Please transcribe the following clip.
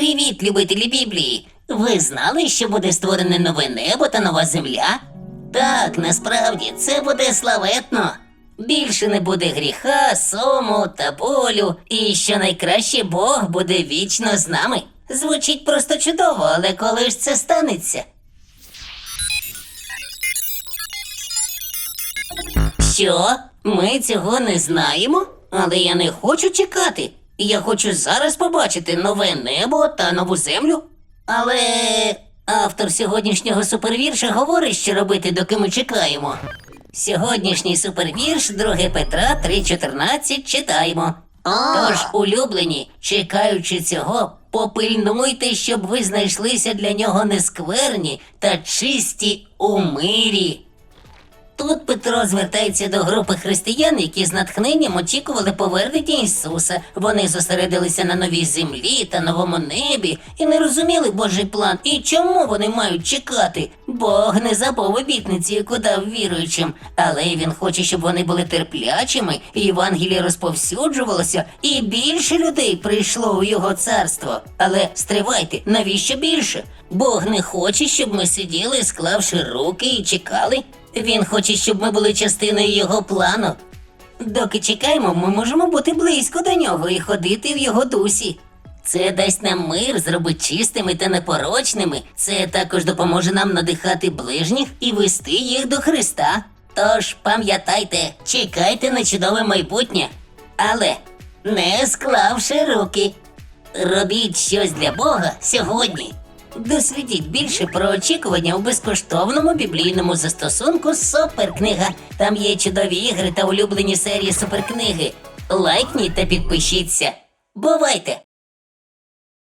Привіт, любителі Біблії! Ви знали, що буде створене нове небо та нова земля? Так, насправді це буде славетно. Більше не буде гріха, сому та болю, і що найкраще Бог буде вічно з нами. Звучить просто чудово, але коли ж це станеться? Що? Ми цього не знаємо? Але я не хочу чекати. Я хочу зараз побачити нове небо та нову землю. Але автор сьогоднішнього супервірша говорить, що робити, доки ми чекаємо. Сьогоднішній супервірш 2 Петра 3.14 читаємо. Тож, улюблені, чекаючи цього, попильнуйте, щоб ви знайшлися для нього нескверні та чисті у мирі. Тут Петро звертається до групи християн, які з натхненням очікували повернення Ісуса. Вони зосередилися на новій землі та новому небі і не розуміли Божий план. І чому вони мають чекати? Бог не забув обітниці, яку дав віруючим, але він хоче, щоб вони були терплячими, Євангеліє розповсюджувалося, і більше людей прийшло у його царство. Але стривайте, навіщо більше? Бог не хоче, щоб ми сиділи, склавши руки і чекали. Він хоче, щоб ми були частиною його плану. Доки чекаємо, ми можемо бути близько до нього і ходити в його дусі. Це дасть нам мир, зробить чистими та непорочними. Це також допоможе нам надихати ближніх і вести їх до Христа. Тож пам'ятайте, чекайте на чудове майбутнє, але не склавши руки. Робіть щось для Бога сьогодні. Дослідіть більше про очікування у безкоштовному біблійному застосунку Суперкнига. Там є чудові ігри та улюблені серії суперкниги. Лайкніть та підпишіться. Бувайте!